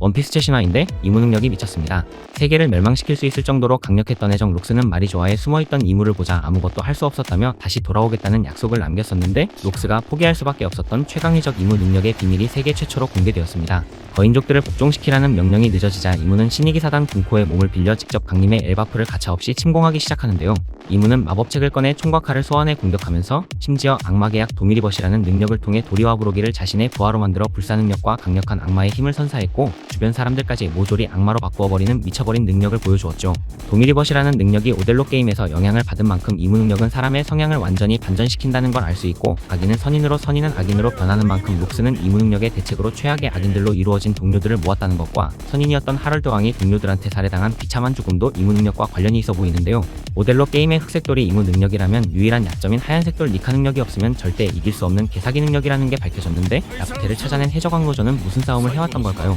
원피스 최신화인데 이무 능력이 미쳤습니다. 세계를 멸망시킬 수 있을 정도로 강력했던 해적 록스는 마리조아에 숨어있던 이무를 보자 아무것도 할 수 없었다며 다시 돌아오겠다는 약속을 남겼었는데 록스가 포기할 수밖에 없었던 최강 해적 이무 능력의 비밀이 세계 최초로 공개되었습니다. 거인족들을 복종시키라는 명령이 늦어지자 이무는 신이기 사단 군코의 몸을 빌려 직접 강림의 엘바프를 가차없이 침공하기 시작하는데요. 이무는 마법책을 꺼내 총과 칼을 소환해 공격하면서 심지어 악마 계약 도미리벗이라는 능력을 통해 도리와브로기를 자신의 부하로 만들어 불사 능력과 강력한 악마의 힘을 선사했고 주변 사람들까지 모조리 악마로 바꾸어버리는 미쳐버린 능력을 보여주었죠. 도미리벗이라는 능력이 오델로 게임에서 영향을 받은 만큼 이무 능력은 사람의 성향을 완전히 반전시킨다는 걸 알 수 있고 악인은 선인으로 선인은 악인으로 변하는 만큼 록스는 이무 능력의 대책으로 최악의 악인들로 이루어진 동료들을 모았다는 것과 선인이었던 하럴드 왕이 동료들한테 살해당한 비참한 죽음도 이무 능력과 관련이 있어 보이는데요. 오델로 게임의 흑색돌이 이무 능력이라면 유일한 약점인 하얀색돌 니카 능력이 없으면 절대 이길 수 없는 개사기 능력이라는 게 밝혀졌는데 라프테를 찾아낸 해적 왕로전은 무슨 싸움을 해왔던 걸까요?